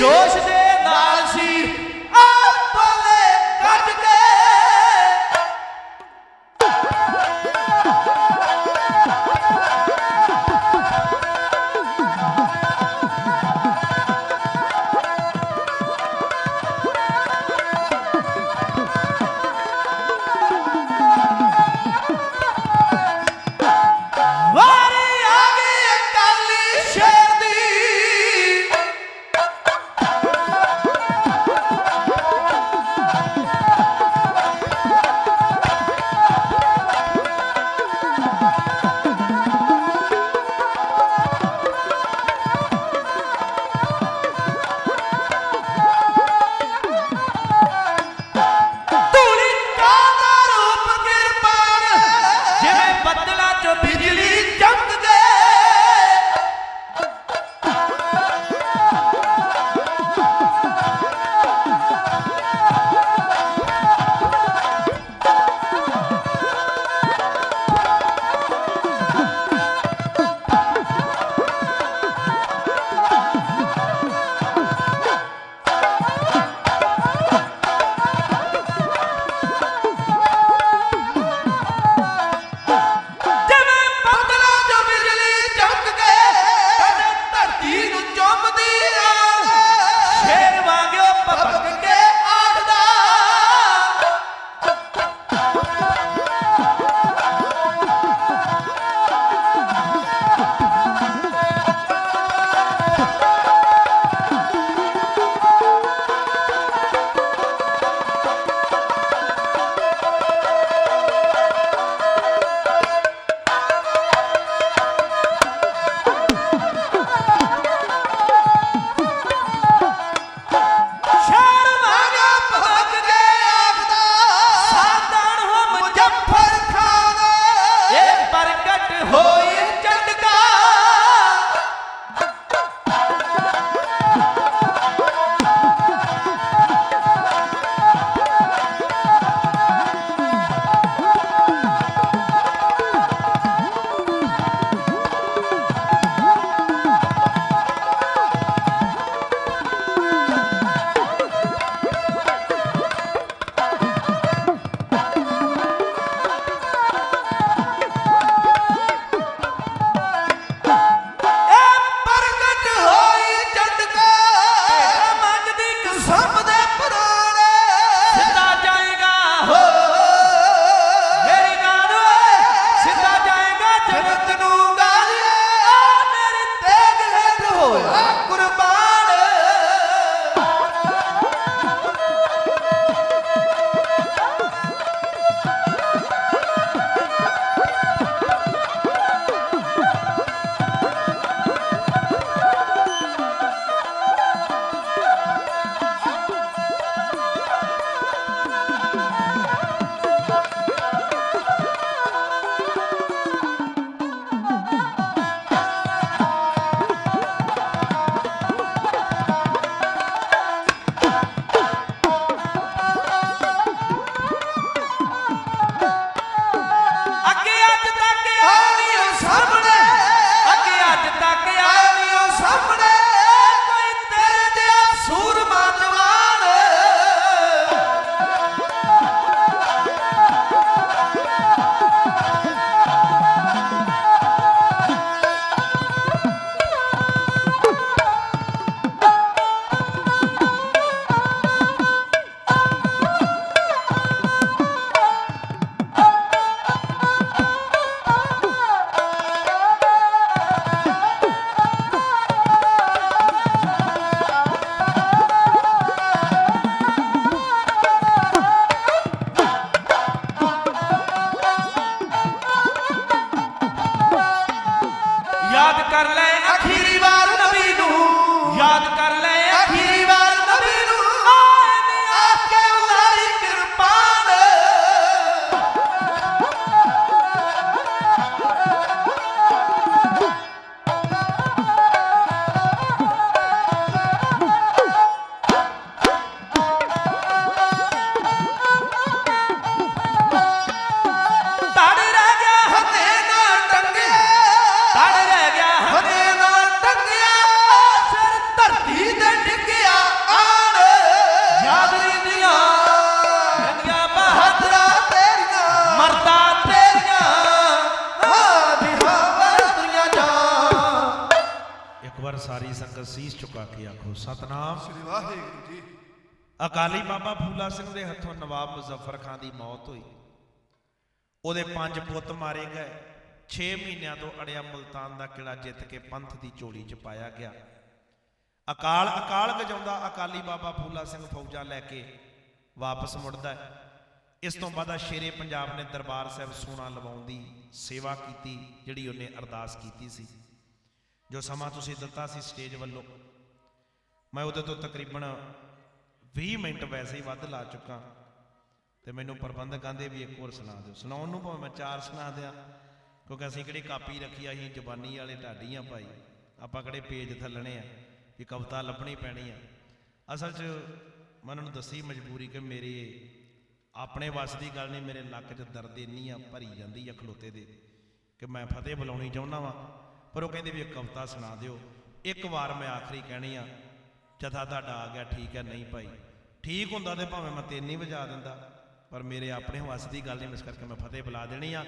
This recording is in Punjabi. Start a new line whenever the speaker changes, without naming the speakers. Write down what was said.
de hoje, ਯਾਦ
ਕਰ ਲੈ
ਅਖੀਰੀ ਵਾਰ ਨਬੀ ਨੂੰ। ਯਾਦ
ਕਰ ਲੈ
ਝੁਕਾ ਕੇ ਆਖੋ ਸਤਨਾਮ। ਸ੍ਰੀ
ਵਾਹਿਗੁਰੂ ਜੀ।
ਅਕਾਲੀ ਬਾਬਾ ਫੂਲਾ ਸਿੰਘ ਦੇ ਹੱਥੋਂ ਨਵਾਬ ਮੁਜ਼ੱਫਰ ਖਾਨ ਦੀ ਮੌਤ ਹੋਈ। ਉਹਦੇ ਪੰਜ ਪੁੱਤ ਮਾਰੇ ਗਏ। 6 ਮਹੀਨਿਆਂ ਤੋਂ ਅੜਿਆ ਮੁਲਤਾਨ ਦਾ ਕਿਲਾ ਜਿੱਤ ਕੇ ਪੰਥ ਦੀ ਝੋਲੀ 'ਚ ਪਾਇਆ ਗਿਆ। ਅਕਾਲ ਅਕਾਲ ਗਜਾਉਂਦਾ ਅਕਾਲੀ ਬਾਬਾ ਫੂਲਾ ਸਿੰਘ ਫੌਜਾਂ ਲੈ ਕੇ ਵਾਪਸ ਮੁੜਦਾ ਹੈ। ਇਸ ਤੋਂ ਬਾਅਦ ਸ਼ੇਰੇ ਪੰਜਾਬ ਨੇ ਦਰਬਾਰ ਸਾਹਿਬ ਸੋਨਾ ਲਵਾਉਣ ਦੀ ਸੇਵਾ ਕੀਤੀ ਜਿਹੜੀ ਉਹਨੇ ਅਰਦਾਸ ਕੀਤੀ ਸੀ। ਜੋ ਸਮਾਂ ਤੁਸੀਂ ਦਿੱਤਾ ਸੀ ਸਟੇਜ ਵੱਲੋਂ, ਮੈਂ ਉਹਦੇ ਤੋਂ ਤਕਰੀਬਨ 20 ਮਿੰਟ ਵੈਸੇ ਹੀ ਵੱਧ ਲਾ ਚੁੱਕਾ। ਤੇ ਮੈਨੂੰ ਪ੍ਰਬੰਧਕਾਂ ਦੇ ਵੀ ਇੱਕ ਹੋਰ ਸੁਣਾ ਦਿਓ। ਸੁਣਾਉਣ ਨੂੰ ਭਾਵੇਂ ਮੈਂ ਚਾਰ ਸੁਣਾ ਦਿਆਂ, ਕਿਉਂਕਿ ਅਸੀਂ ਕਿਹੜੀ ਕਾਪੀ ਰੱਖੀ ਆ, ਅਸੀਂ ਜ਼ਬਾਨੀ ਵਾਲੇ ਢਾਡੀ ਢਾਡੀਆਂ ਭਾਈ। ਆਪਾਂ ਕਿਹੜੇ ਪੇਜ ਥੱਲਣੇ ਆ, ਵੀ ਕਵਿਤਾ ਲੱਭਣੀ ਪੈਣੀ ਆ। ਅਸਲ 'ਚ ਮੈਂ ਉਹਨਾਂ ਨੂੰ ਦੱਸੀ ਮਜਬੂਰੀ ਕਿ ਮੇਰੇ ਆਪਣੇ ਵੱਸ ਦੀ ਗੱਲ ਨਹੀਂ, ਮੇਰੇ ਲੱਕ 'ਚ ਦਰਦ ਇੰਨੀ ਆ, ਭਰੀ ਜਾਂਦੀ ਆ ਖਲੋਤੇ ਦੇ, ਕਿ ਮੈਂ ਫਤਿਹ ਬੁਲਾਉਣੀ ਚਾਹੁੰਦਾ ਵਾਂ। ਪਰ ਉਹ ਕਹਿੰਦੇ ਵੀ ਇੱਕ ਕਵਿਤਾ ਸੁਣਾ ਦਿਓ। ਇੱਕ ਵਾਰ ਮੈਂ ਆਖਰੀ ਕਹਿਣੀ ਆ, ਜਥਾ ਤੁਹਾਡਾ ਆ ਗਿਆ, ਠੀਕ ਹੈ, ਨਹੀਂ ਭਾਈ। ਠੀਕ ਹੁੰਦਾ ਤੇ ਭਾਵੇਂ ਮੈਂ ਤਿੰਨ ਹੀ ਵਜਾ ਦਿੰਦਾ, ਪਰ ਮੇਰੇ ਆਪਣੇ ਵੱਸ ਦੀ ਗੱਲ ਨਹੀਂ, ਇਸ ਕਰਕੇ ਮੈਂ ਫਤਿਹ ਬੁਲਾ ਦੇਣੀ ਆ।